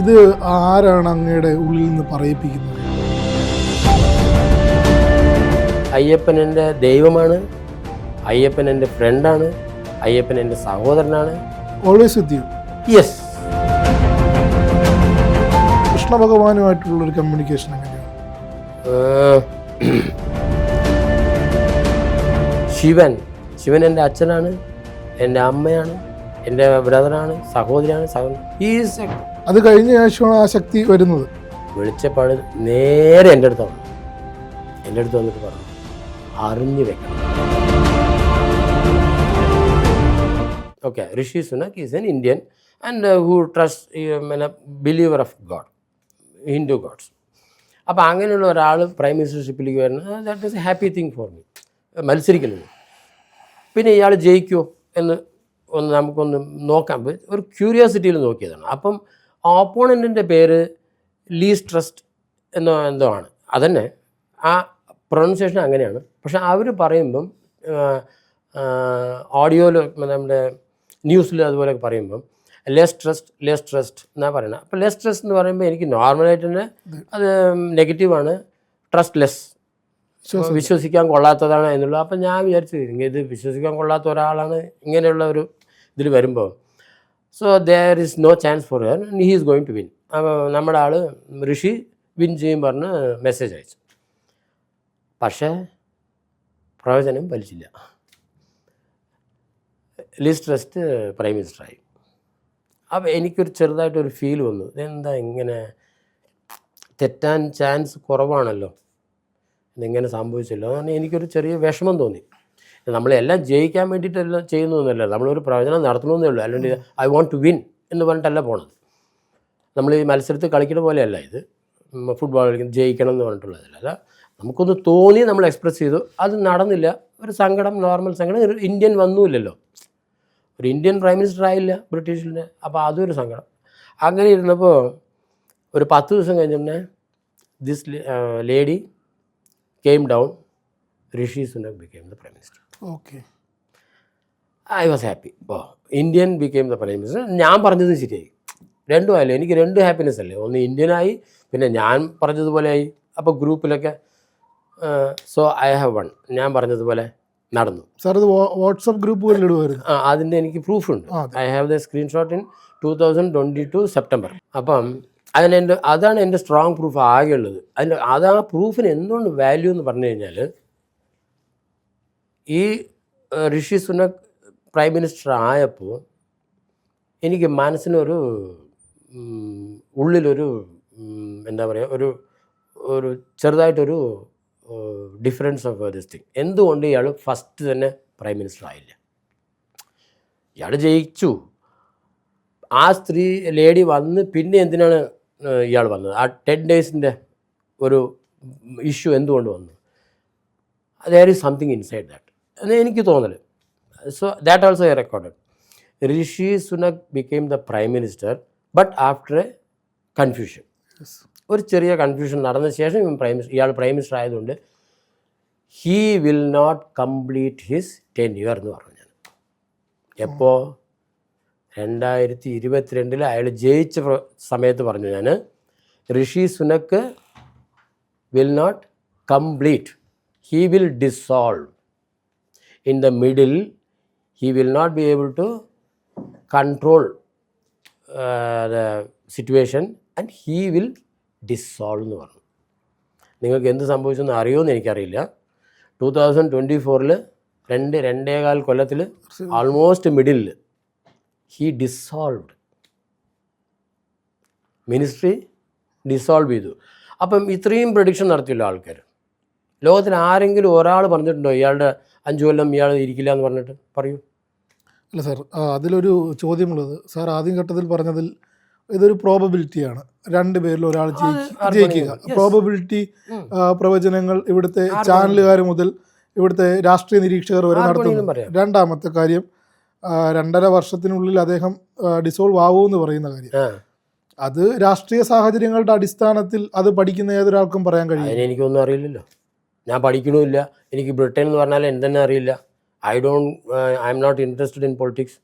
ഇത് ആരാണ് അങ്ങയുടെ ഉള്ളിൽ നിന്ന് പറയിപ്പിക്കുന്നത്? അയ്യപ്പൻ എന്റെ ദൈവമാണ് അയ്യപ്പൻ എന്റെ ഫ്രണ്ടാണ് അയ്യപ്പൻ എന്റെ സഹോദരനാണ്. Always with you yes Krishna ഭഗവാനുമായിട്ടുള്ള ഒരു കമ്മ്യൂണിക്കേഷൻ എങ്ങനെയാണ് ശിവൻ. ശിവൻ എന്റെ അച്ഛനാണ് എന്റെ അമ്മയാണ് എന്റെ ബ്രദറാണ് സഹോദരിയാണ് സഹോദരൻ ഈസ് അത് കഴിഞ്ഞ ശേഷമാണ് ആ ശക്തി വരുന്നത്. വെളിച്ചപ്പാട് നേരെ എന്റെ അടുത്ത് എന്റെ അടുത്ത് വന്നിട്ട് പറഞ്ഞു അറിഞ്ഞു വെക്കണം. Okay Rishi Sunak is an Indian and who trust believer of god Hindu gods അപ്പോൾ അങ്ങനെയുള്ള ഒരാൾ പ്രൈം മിനിസ്റ്റർഷിപ്പിലേക്ക് വരുന്നത് that is a happy thing for me മത്സരിക്കുന്നത് പിന്നെ ഇയാൾ ജയിക്കുമോ എന്ന് ഒന്ന് നമുക്കൊന്ന് നോക്കാം. ഒരു ക്യൂരിയോസിറ്റിയിൽ നോക്കിയതാണ്. അപ്പം ഓപ്പോണന്റിന്റെ പേര് ലീസ് ട്രസ്റ്റ് എന്ന എന്തോ ആണ്. അതന്നെ ആ പ്രൊണൗൺസിയേഷൻ അങ്ങനെയാണ്. പക്ഷെ അവർ പറയുമ്പം ഓഡിയോയിൽ നമ്മുടെ ന്യൂസിൽ അതുപോലെ പറയുമ്പം ലെസ് ട്രസ്റ്റ് ലെസ് ട്രസ്റ്റ് എന്നാണ് പറയുന്നത് അപ്പോൾ ലെസ് ട്രസ്റ്റ് എന്ന് പറയുമ്പോൾ എനിക്ക് നോർമലായിട്ട് തന്നെ അത് നെഗറ്റീവാണ് ട്രസ്റ്റ് ലെസ് വിശ്വസിക്കാൻ കൊള്ളാത്തതാണ് എന്നുള്ളത് അപ്പം ഞാൻ വിചാരിച്ചു ഇത് വിശ്വസിക്കാൻ കൊള്ളാത്ത ഒരാളാണ് ഇങ്ങനെയുള്ള ഒരു ഇതിൽ വരുമ്പോൾ so there is no chance for her he is going to win നമ്മുടെ ആൾ ഋഷി വിൻ ചെയ്യും പറഞ്ഞ് മെസ്സേജ് അയച്ചു. പക്ഷേ പ്രയോജനം ഫലിച്ചില്ല. ലിസ്റ്റ് ട്രസ്റ്റ് പ്രൈം മിനിസ്റ്ററായി അപ്പോൾ എനിക്കൊരു ചെറുതായിട്ടൊരു ഫീൽ വന്നു. ഇതെന്താ ഇങ്ങനെ തെറ്റാൻ ചാൻസ് കുറവാണല്ലോ. ഇതിങ്ങനെ സംഭവിച്ചല്ലോ അങ്ങനെ എനിക്കൊരു ചെറിയ വിഷമം തോന്നി. നമ്മളെല്ലാം ജയിക്കാൻ വേണ്ടിയിട്ടെല്ലാം ചെയ്യുന്നതെന്നല്ല നമ്മളൊരു പ്രവചനം നടത്തണമെന്നേ ഉള്ളൂ. അല്ലെങ്കിൽ ഐ വോണ്ട് ടു വിൻ എന്ന് പറഞ്ഞിട്ടല്ല പോണത്. നമ്മൾ ഈ മത്സരത്തിൽ കളിക്കുന്ന പോലെയല്ല ഇത്. ഫുട്ബോൾ കളിക്കുന്നത് ജയിക്കണം എന്ന് പറഞ്ഞിട്ടുള്ളതല്ല അല്ല നമുക്കൊന്ന് തോന്നി നമ്മൾ എക്സ്പ്രസ് ചെയ്തു. അത് നടന്നില്ല. ഒരു സങ്കടം നോർമൽ സങ്കടം. ഒരു ഇന്ത്യൻ വന്നുമില്ലല്ലോ. ഒരു ഇന്ത്യൻ പ്രൈം മിനിസ്റ്റർ ആയില്ല ബ്രിട്ടീഷിന്റെ അപ്പോൾ അതൊരു സങ്കടം. അങ്ങനെ ഇരുന്നപ്പോൾ ഒരു പത്ത് ദിവസം കഴിഞ്ഞുടനെ this lady came down Rishi Sunak became the prime minister okay I was happy oh Indian became the prime minister ഞാൻ പറഞ്ഞതും ശരിയായി. രണ്ടും ആയല്ലോ. എനിക്ക് രണ്ട് ഹാപ്പിനെസ് അല്ലേ? ഒന്ന് ഇന്ത്യനായി പിന്നെ ഞാൻ പറഞ്ഞതുപോലെയായി അപ്പോൾ ഗ്രൂപ്പിലൊക്കെ സോ ഐ ഹാവ് വൺ ഞാൻ പറഞ്ഞതുപോലെ നടന്നു. സാർ ഇത് വാട്സപ്പ് ഗ്രൂപ്പുകളിൽ ഇടുമായിരുന്നു ആ അതിന്റെ എനിക്ക് പ്രൂഫുണ്ട് ഉണ്ട്. അതെ. I have the screenshot in two thousand twenty two September അപ്പം അതിന് എന്റെ അതാണ് എന്റെ സ്ട്രോങ് പ്രൂഫ് ആകെ ഉള്ളത് അതിന്റെ അത് ആ പ്രൂഫിന് എന്തുകൊണ്ട് വാല്യൂ എന്ന് പറഞ്ഞു കഴിഞ്ഞാൽ ഈ ഋഷി സുനക് പ്രൈം മിനിസ്റ്റർ ആയപ്പോൾ എനിക്ക് മനസ്സിനൊരു ഉള്ളിലൊരു എന്താ പറയുക ഒരു ഒരു ചെറുതായിട്ടൊരു ഡിഫറൻസ് ഓഫ് ദിസ് തിങ് എന്തുകൊണ്ട് ഇയാൾ ഫസ്റ്റ് തന്നെ പ്രൈം മിനിസ്റ്റർ ആയില്ല? ഇയാൾ ജയിച്ചു. ആ സ്ത്രീ ലേഡി വന്ന് പിന്നെ എന്തിനാണ് ഇയാൾ വന്നത്? ആ ടെൻ ഡേയ്സിന്റെ ഒരു ഇഷ്യൂ എന്തുകൊണ്ട് വന്നു? ദർ സംതിങ് ഇൻസൈഡ് ദാറ്റ് എന്ന് എനിക്ക് തോന്നൽ so that also a recorded Rishi Sunak became the prime minister but after a confusion ഒരു ചെറിയ കൺഫ്യൂഷൻ നടന്ന ശേഷം പ്രൈം മിനിസ്റ്റർ ഇയാൾ പ്രൈം മിനിസ്റ്റർ ആയതുകൊണ്ട് he will not complete his ten year എന്ന് പറഞ്ഞു ഞാൻ. എപ്പോൾ രണ്ടായിരത്തി ഇരുപത്തിരണ്ടിൽ അയാൾ ജയിച്ച സമയത്ത് പറഞ്ഞു ഞാൻ. Rishi Sunak will not complete he will dissolve in the middle he will not be able to control the situation and he will dissolve എന്ന് പറഞ്ഞു. നിങ്ങൾക്ക് എന്ത് സംഭവിച്ചെന്ന് അറിയുമെന്ന് എനിക്കറിയില്ല. ടു തൗസൻഡ് ട്വന്റി ഫോറിൽ രണ്ട് രണ്ടേകാൽ കൊല്ലത്തിൽ ആൾമോസ്റ്റ് മിഡിലിൽ ഹീ ഡിസോൾവ്ഡ് മിനിസ്ട്രി ഡിസോൾവ് ചെയ്തു. അപ്പം ഇത്രയും പ്രഡിക്ഷൻ നടത്തിയല്ലോ ആൾക്കാർ ലോകത്തിൽ ആരെങ്കിലും ഒരാൾ പറഞ്ഞിട്ടുണ്ടോ? ഇയാളുടെ അഞ്ചു കൊല്ലം ഇയാൾ ഇരിക്കില്ല എന്ന് പറഞ്ഞിട്ട് പറയൂ. അല്ല സാർ അതിലൊരു ചോദ്യമുള്ളത്. സാർ ആദ്യം ഘട്ടത്തിൽ പറഞ്ഞതിൽ ഇതൊരു പ്രോബബിലിറ്റിയാണ് രണ്ട് പേരിൽ ഒരാൾ ജയിക്ക- ജയിക്കുക. പ്രോബബിലിറ്റി പ്രവചനങ്ങൾ ഇവിടുത്തെ ചാനലുകാർ മുതൽ ഇവിടുത്തെ രാഷ്ട്രീയ നിരീക്ഷകർ വരെ നടത്തുന്നു. രണ്ടാമത്തെ കാര്യം രണ്ടര വർഷത്തിനുള്ളിൽ അദ്ദേഹം ഡിസോൾവ് ആവുമെന്ന് പറയുന്ന കാര്യം. അത് രാഷ്ട്രീയ സാഹചര്യങ്ങളുടെ അടിസ്ഥാനത്തിൽ അത് പഠിക്കുന്ന ഏതൊരാൾക്കും പറയാൻ കഴിയും എനിക്കൊന്നും അറിയില്ലല്ലോ. ഞാൻ പഠിക്കണമില്ല. എനിക്ക് ബ്രിട്ടൻ എന്ന് പറഞ്ഞാൽ എന്തെന്നെ അറിയില്ല. I don't I'm not interested in politics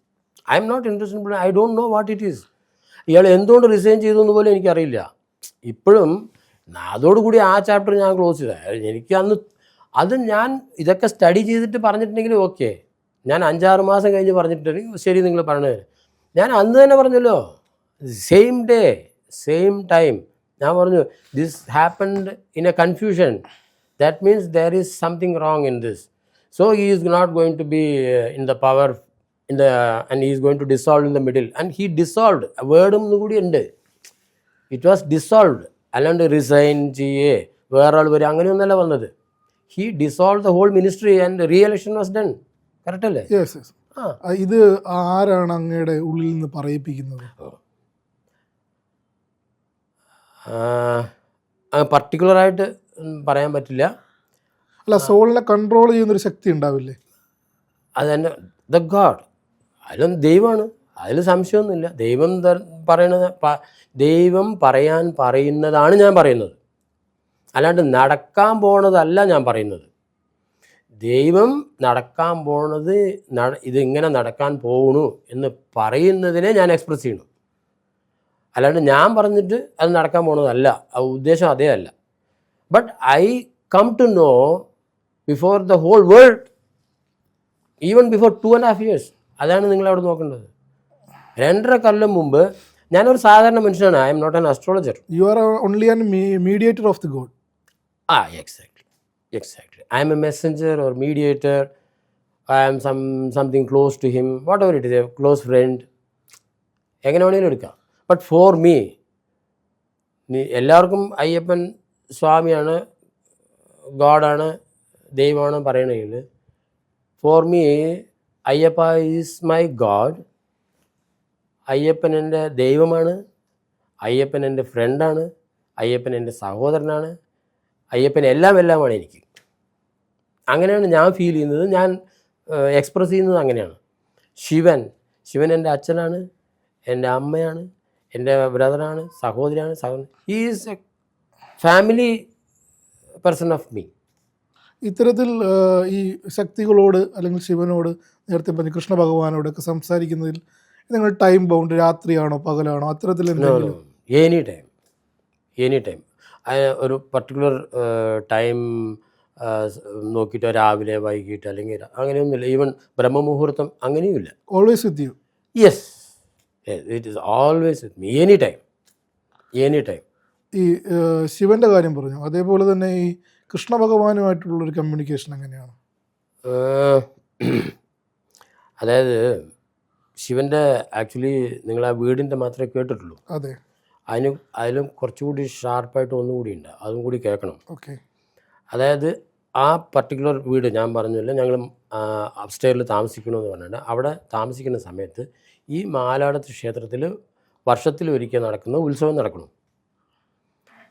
I'm not interested in I don't know what it is ഇയാൾ എന്തുകൊണ്ട് റിസൈൻ ചെയ്തു എന്ന് പോലും എനിക്കറിയില്ല. ഇപ്പോഴും അതോടുകൂടി ആ ചാപ്റ്റർ ഞാൻ ക്ലോസ് ചെയ്ത എനിക്ക് അന്ന് അത് ഞാൻ ഇതൊക്കെ സ്റ്റഡി ചെയ്തിട്ട് പറഞ്ഞിട്ടുണ്ടെങ്കിൽ ഓക്കെ ഞാൻ അഞ്ചാറ് മാസം കഴിഞ്ഞ് പറഞ്ഞിട്ടുണ്ടെങ്കിൽ ശരി നിങ്ങൾ പറഞ്ഞത് ഞാൻ അന്ന് തന്നെ പറഞ്ഞല്ലോ. സെയിം ഡേ സെയിം ടൈം ഞാൻ പറഞ്ഞു this happened in a confusion that means there is something wrong in this so he is not going to be in the power in the and he is going to dissolve in the middle and he dissolved വേർഡും കൂടി ഉണ്ട്. It was dissolved അല്ലാണ്ട് resign ചെയ്യേ. വേറെ ആൾ വരും. അങ്ങനെയൊന്നല്ല വന്നത്. He dissolve the whole ministry and re election was done correct അല്ലേ ഇത് ആരാണ് അങ്ങയുടെ ഉള്ളിൽ നിന്ന് പറയിപ്പിക്കുന്നത്? പർട്ടിക്കുലറായിട്ട് പറയാൻ പറ്റില്ല. അല്ല സോളിനെ കൺട്രോൾ ചെയ്യുന്നൊരു ശക്തി ഉണ്ടാവില്ലേ? അത് തന്നെ ദ ഗാഡ് അതിലും ദൈവമാണ്. അതിൽ സംശയമൊന്നുമില്ല. ദൈവം പറയണത് ദൈവം പറയാൻ പറയുന്നതാണ് ഞാൻ പറയുന്നത്. അല്ലാണ്ട് നടക്കാൻ പോണതല്ല ഞാൻ പറയുന്നത്. ദൈവം നടക്കാൻ പോണത് ഇതിങ്ങനെ നടക്കാൻ പോകണു എന്ന് പറയുന്നതിനെ ഞാൻ എക്സ്പ്രസ് ചെയ്യണം. അല്ലാണ്ട് ഞാൻ പറഞ്ഞിട്ട് അത് നടക്കാൻ പോണതല്ല. ആ ഉദ്ദേശം അതേ അല്ല. But I come to know before the whole world even before two and half years അതാണ് നിങ്ങൾ അവിടെ നോക്കേണ്ടത്. രണ്ടര കൊല്ലം മുമ്പ് ഞാനൊരു സാധാരണ മനുഷ്യനാണ്. I'm not an astrologer you are only an mediator of the god ah exactly exactly I'm a messenger or mediator I am some something close to him whatever it is a close friend എങ്ങനെ വേണമെങ്കിലും എടുക്കാം. But for me എല്ലാവർക്കും അയ്യപ്പൻ സ്വാമിയാണ് ഗോഡാണ് ദൈവമാണ് പറയണമെങ്കിൽ for me Ayyappa is my god Ayyappan എന്റെ ദൈവമാണ്. അയ്യപ്പൻ എന്റെ ഫ്രണ്ടാണ് അയ്യപ്പൻ എന്റെ സഹോദരനാണ്. അയ്യപ്പൻ എല്ലാം എല്ലാമാണ് എനിക്ക്. അങ്ങനെയാണ് ഞാൻ ഫീൽ ചെയ്യുന്നത്. ഞാൻ എക്സ്പ്രസ് ചെയ്യുന്നത് അങ്ങനെയാണ്. ശിവൻ ശിവൻ എന്റെ അച്ഛനാണ്. എന്റെ അമ്മയാണ്. എന്റെ ബ്രദറാണ് സഹോദരിയാണ്. സഹോദരൻ. Is a family person of me ഇത്തരത്തിൽ ഈ ശക്തികളോട് അല്ലെങ്കിൽ ശിവനോട് നേരത്തെ പറഞ്ഞ കൃഷ്ണ ഭഗവാനോടൊക്കെ സംസാരിക്കുന്നതിൽ നിങ്ങൾ ടൈം ബൗണ്ട് രാത്രിയാണോ പകലാണോ? അത്തരത്തിൽ എന്തെങ്കിലും? എനി ടൈം എനി ടൈം ഒരു പർട്ടിക്കുലർ ടൈം നോക്കിയിട്ട് രാവിലെ വൈകിട്ട് അല്ലെങ്കിൽ അങ്ങനെയൊന്നുമില്ല. ഈവൻ ബ്രഹ്മമുഹൂർത്തം അങ്ങനെയുമില്ല. Always with you yes it is always with me any time any time ഈ ശിവന്റെ കാര്യം പറഞ്ഞു. അതേപോലെ തന്നെ ഈ കൃഷ്ണ ഭഗവാനുമായിട്ടുള്ള ഒരു കമ്മ്യൂണിക്കേഷൻ എങ്ങനെയാണ് അതായത് ശിവന്റെ ആക്ച്വലി നിങ്ങൾ ആ വീടിന്റെ മാത്രമേ കേട്ടിട്ടുള്ളൂ. അതെ. അതിന് അതിലും കുറച്ചുകൂടി ഷാർപ്പായിട്ട് ഒന്നും കൂടി ഉണ്ട്. അതും കൂടി കേൾക്കണം. ഓക്കെ. അതായത് ആ പർട്ടിക്കുലർ വീട് ഞാൻ പറഞ്ഞില്ല ഞങ്ങൾ അപ്സ്റ്റേറിൽ താമസിക്കണമെന്ന് പറഞ്ഞിട്ട് അവിടെ താമസിക്കുന്ന സമയത്ത് ഈ മാലാടത്ത് ക്ഷേത്രത്തിൽ വർഷത്തിൽ ഒരിക്കൽ നടക്കുന്ന ഉത്സവം നടക്കണം.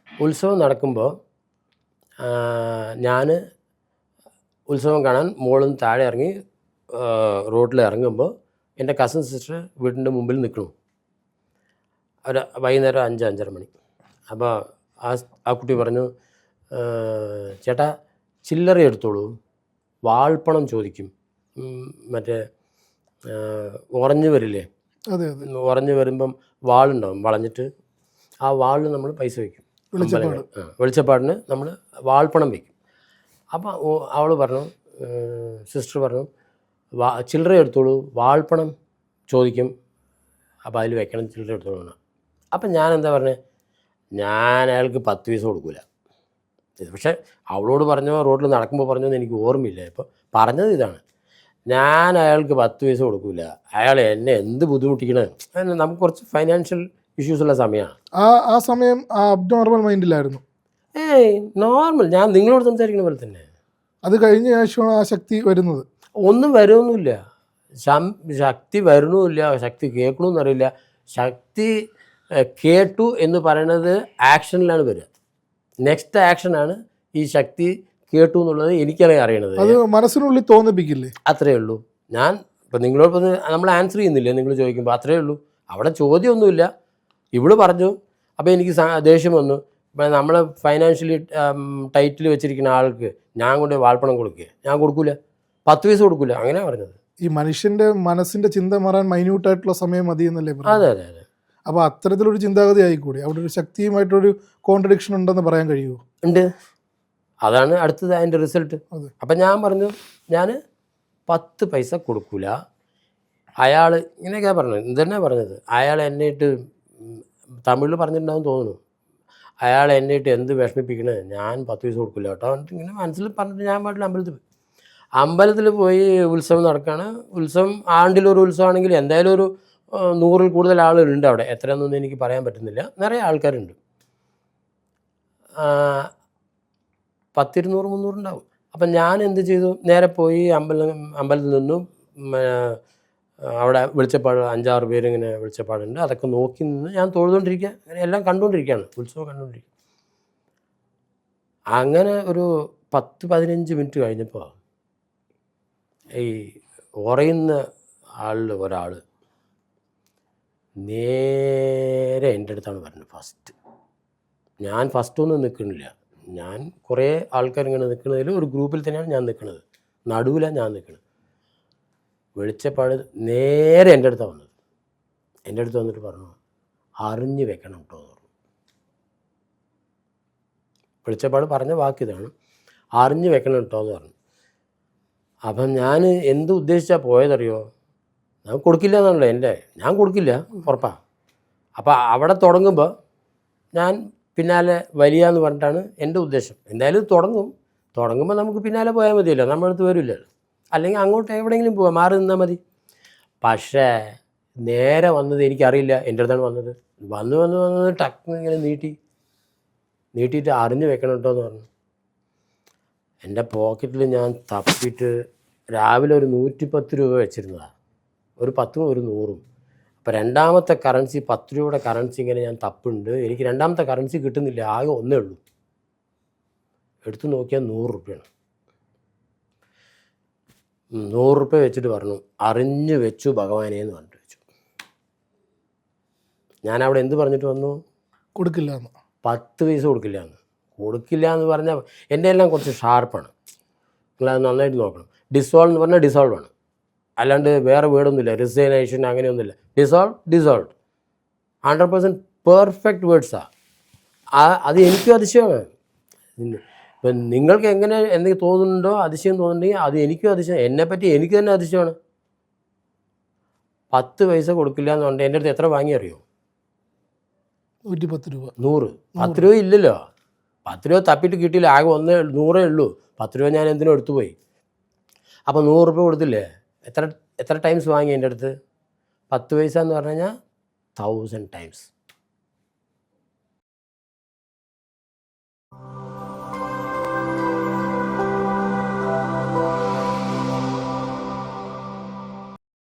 ഉത്സവം നടക്കുമ്പോൾ ഞാൻ ഉത്സവം കാണാൻ മുകളിൽ നിന്ന് താഴെ ഇറങ്ങി റോഡിൽ ഇറങ്ങുമ്പോൾ എന്റെ കസിൻ സിസ്റ്റർ വീടിന്റെ മുമ്പിൽ നിൽക്കണം ഒരു വൈകുന്നേരം അഞ്ച് അഞ്ചര മണി. അപ്പോൾ ആ ആ കുട്ടി പറഞ്ഞു ചേട്ടാ ചില്ലറ എടുത്തോളൂ വാൾപ്പണം ചോദിക്കും. മറ്റേ ഉറഞ്ഞു വരില്ലേ? ഉറഞ്ഞു വരുമ്പം വാളുണ്ടാവും വളഞ്ഞിട്ട് ആ വാളിൽ നമ്മൾ പൈസ വയ്ക്കും. വെളിച്ചപ്പാട്. വെളിച്ചപ്പാടിന് നമ്മൾ വാൾപ്പണം വയ്ക്കും അപ്പോൾ അവൾ പറഞ്ഞു സിസ്റ്റർ പറഞ്ഞു വാ ചില്ലറ എടുത്തോളൂ വാൾപ്പണം ചോദിക്കും. അപ്പോൾ അതിൽ വെക്കണം ചില്ലറ എടുത്തോളൂ എന്ന്. അപ്പം ഞാൻ എന്താ പറഞ്ഞത് ഞാൻ അയാൾക്ക് പത്ത് പൈസ കൊടുക്കൂല. പക്ഷെ അവളോട് പറഞ്ഞോ റോഡിൽ നടക്കുമ്പോൾ പറഞ്ഞോ എന്ന് എനിക്ക് ഓർമ്മയില്ല. ഇപ്പോൾ പറഞ്ഞത് ഇതാണ്. ഞാൻ അയാൾക്ക് പത്ത് പൈസ കൊടുക്കൂല. അയാൾ എന്നെ എന്ത് ബുദ്ധിമുട്ടിക്കണേ? നമുക്ക് കുറച്ച് ഫൈനാൻഷ്യൽ ഇഷ്യൂസ് ഉള്ള സമയമാണ് ആ ആ സമയം ആ അബ്നോർമൽ മൈൻഡിലായിരുന്നു ഏയ് നോർമൽ ഞാൻ നിങ്ങളോട് സംസാരിക്കുന്ന പോലെ തന്നെ. അത് കഴിഞ്ഞ ശേഷമാണ് ആ ശക്തി വരുന്നത്. ഒന്നും വരുമൊന്നുമില്ല ശക്തി വരണമില്ല ശക്തി കേൾക്കണമെന്നറിയില്ല ശക്തി കേട്ടു എന്ന് പറയുന്നത് ആക്ഷനിലാണ് വരിക. നെക്സ്റ്റ് ആക്ഷനാണ് ഈ ശക്തി കേട്ടു എന്നുള്ളത് എനിക്കറിയാം അറിയണത്. അത് മനസ്സിനുള്ളിൽ തോന്നിപ്പിക്കില്ലേ? അത്രയേ ഉള്ളൂ. ഞാൻ ഇപ്പം നിങ്ങളോട് നമ്മൾ ആൻസർ ചെയ്യുന്നില്ലേ? നിങ്ങൾ ചോദിക്കുമ്പോൾ അത്രയേ ഉള്ളൂ. അവിടെ ചോദ്യമൊന്നുമില്ല. ഇവൾ പറഞ്ഞു അപ്പോൾ എനിക്ക് ദേഷ്യം വന്നു. ഇപ്പം നമ്മൾ ഫൈനാൻഷ്യലി ടൈറ്റിൽ വെച്ചിരിക്കുന്ന ആൾക്ക് ഞാൻ കൊണ്ട് വാൾപ്പണം കൊടുക്കുക ഞാൻ കൊടുക്കൂല. പത്ത് പൈസ കൊടുക്കൂല. അങ്ങനെ പറഞ്ഞത്. ഈ മനുഷ്യന്റെ മനസ്സിന്റെ ചിന്ത മാറാൻ മൈന്യൂട്ടായിട്ടുള്ള സമയം മതി എന്നല്ലേ അതെ അതെ അതെ. അപ്പോൾ അത്തരത്തിലൊരു ചിന്താഗതി ആയിക്കൂടി? അവിടെ ഒരു ശക്തിയുമായിട്ടൊരു കോൺട്രഡിക്ഷൻ ഉണ്ടെന്ന് പറയാൻ കഴിയുമോ ഉണ്ട്. അതാണ് അടുത്തത് അതിന്റെ റിസൾട്ട്. അപ്പം ഞാൻ പറഞ്ഞു ഞാൻ പത്ത് പൈസ കൊടുക്കൂല. അയാൾ ഇങ്ങനെയൊക്കെയാണ് പറഞ്ഞത്. ഇതന്നെ പറഞ്ഞത്. അയാൾ എന്നെ ഇട്ട് ഉം, തമിഴിൽ പറഞ്ഞിട്ടുണ്ടാവും തോന്നുന്നു. അയാൾ എന്നെ ഇട്ട് എന്ത് വിഷമിപ്പിക്കണേ? ഞാൻ പത്ത് പൈസ കൊടുക്കില്ല കേട്ടോ. ഇങ്ങനെ മനസ്സിൽ പറഞ്ഞിട്ട് ഞാൻ പാട്ടിൽ അമ്പലത്തിൽ പോയി. അമ്പലത്തിൽ പോയി ഉത്സവം നടക്കുകയാണ് ഉത്സവം ആണ്ടിലൊരു ഉത്സവമാണെങ്കിൽ എന്തായാലും ഒരു നൂറിൽ കൂടുതൽ ആളുകളുണ്ട് അവിടെ. എത്രയെന്നൊന്നും എനിക്ക് പറയാൻ പറ്റുന്നില്ല. നിറയെ ആൾക്കാരുണ്ട്. പത്തിരുന്നൂറ് മുന്നൂറുണ്ടാവും അപ്പം ഞാൻ എന്ത് ചെയ്തു? നേരെ പോയി അമ്പലം അമ്പലത്തിൽ നിന്നും അവിടെ വെളിച്ചപ്പാട് അഞ്ചാറ് പേര് ഇങ്ങനെ വെളിച്ചപ്പാടുണ്ട്. അതൊക്കെ നോക്കി നിന്ന് ഞാൻ തൊഴുതുകൊണ്ടിരിക്കുക അങ്ങനെ എല്ലാം കണ്ടുകൊണ്ടിരിക്കുകയാണ് ഉത്സവം കണ്ടുകൊണ്ടിരിക്കുക അങ്ങനെ ഒരു പത്ത് പതിനഞ്ച് മിനിറ്റ് കഴിഞ്ഞപ്പോൾ ഈ ഉറയുന്ന ആളിൽ ഒരാൾ നേരെ എന്റെ അടുത്താണ് പറഞ്ഞത് ഫസ്റ്റ്. ഞാൻ ഫസ്റ്റ് ഒന്നും നിൽക്കണില്ല ഞാൻ കുറേ ആൾക്കാർ ഇങ്ങനെ നിൽക്കുന്നതിൽ ഒരു ഗ്രൂപ്പിൽ തന്നെയാണ് ഞാൻ നിൽക്കുന്നത്. നടുവിലാണ് ഞാൻ നിൽക്കുന്നത്. വെളിച്ചപ്പാട് നേരെ എന്റെ അടുത്താണ് വന്നത്. എന്റെ അടുത്ത് വന്നിട്ട് പറഞ്ഞു അറിഞ്ഞു വെക്കണം കേട്ടോ വെളിച്ചപ്പാട് പറഞ്ഞ വാക്കിതാണ് അറിഞ്ഞു വെക്കണം കേട്ടോ എന്ന് പറഞ്ഞു. അപ്പം ഞാൻ എന്ത് ഉദ്ദേശിച്ചാൽ പോയതറിയോ? ഞാൻ കൊടുക്കില്ല എന്നാണല്ലോ എന്റെ. ഞാൻ കൊടുക്കില്ല ഉറപ്പാ. അപ്പോൾ അവിടെ തുടങ്ങുമ്പോൾ ഞാൻ പിന്നാലെ വലിയ എന്ന് പറഞ്ഞിട്ടാണ് എന്റെ ഉദ്ദേശം. എന്തായാലും തുടങ്ങും. തുടങ്ങുമ്പോൾ നമുക്ക് പിന്നാലെ പോയാൽ മതിയല്ലോ. നമ്മളടുത്ത് വരില്ലല്ലോ. അല്ലെങ്കിൽ അങ്ങോട്ട് എവിടെയെങ്കിലും പോവാം മാറി നിന്നാൽ മതി. പക്ഷേ നേരെ വന്നത് എനിക്കറിയില്ല. എന്റെ അടുത്താണ് വന്നത്. വന്ന് വന്ന് വന്ന് ടക്ക് ഇങ്ങനെ നീട്ടി. നീട്ടിയിട്ട് അറിഞ്ഞു വെക്കണം കേട്ടോ എന്ന് പറഞ്ഞു. എന്റെ പോക്കറ്റിൽ ഞാൻ തപ്പിയിട്ട് രാവിലെ ഒരു നൂറ്റിപ്പത്ത് രൂപ വെച്ചിരുന്നതാണ് ഒരു പത്തും ഒരു നൂറും. അപ്പോൾ രണ്ടാമത്തെ കറൻസി പത്ത് രൂപയുടെ കറൻസി ഇങ്ങനെ ഞാൻ തപ്പുണ്ട്. എനിക്ക് രണ്ടാമത്തെ കറൻസി കിട്ടുന്നില്ല. ആകെ ഒന്നേ ഉള്ളൂ. എടുത്തു നോക്കിയാൽ നൂറ് റുപ്യാണ്. ഉം, നൂറ് റുപ്യ വെച്ചിട്ട് പറഞ്ഞു. അറിഞ്ഞു വെച്ചു ഭഗവാനെ എന്ന് പറഞ്ഞിട്ട് വെച്ചു. ഞാൻ അവിടെ എന്ത് പറഞ്ഞിട്ട് വന്നു? കൊടുക്കില്ല എന്ന് പത്ത് പൈസ കൊടുക്കില്ല എന്ന് കൊടുക്കില്ല എന്ന് പറഞ്ഞാൽ എന്റെ എല്ലാം കുറച്ച് ഷാർപ്പാണ്. നിങ്ങളത് നന്നായിട്ട് നോക്കണം. ഡിസോൾവ് എന്ന് പറഞ്ഞാൽ ഡിസോൾവ് ആണ്. അല്ലാണ്ട് വേറെ വേർഡൊന്നുമില്ല. റിസൈനേഷൻ അങ്ങനെയൊന്നുമില്ല. Dissolve dissolve hundred percent perfect വേർഡ്സാണ് അത് എനിക്കും അതിശയമാണ്. ഇപ്പം നിങ്ങൾക്ക് എങ്ങനെ എന്തെങ്കിലും തോന്നുന്നുണ്ടോ അതിശയം തോന്നുന്നുണ്ടെങ്കിൽ അത് എനിക്കും അതിശയം. എന്നെപ്പറ്റി എനിക്ക് തന്നെ അതിശയമാണ്. പത്ത് പൈസ കൊടുക്കില്ല എന്നുണ്ട്. എന്റെ അടുത്ത് എത്ര വാങ്ങി അറിയോ? നൂറ്റി പത്ത് രൂപ. നൂറ്. പത്ത് രൂപ ഇല്ലല്ലോ. പത്ത് രൂപ തപ്പിട്ട് കിട്ടിയില്ല. ആകെ ഒന്നേ നൂറേ ഉള്ളൂ. പത്ത് രൂപ ഞാൻ എന്തിനും എടുത്തു പോയി. അപ്പോൾ നൂറ് രൂപ കൊടുത്തില്ലേ? എത്ര എത്ര ടൈംസ് വാങ്ങി എന്റെ അടുത്ത്? പത്ത് പൈസ എന്ന് പറഞ്ഞു കഴിഞ്ഞാൽ തൗസൻഡ് ടൈംസ്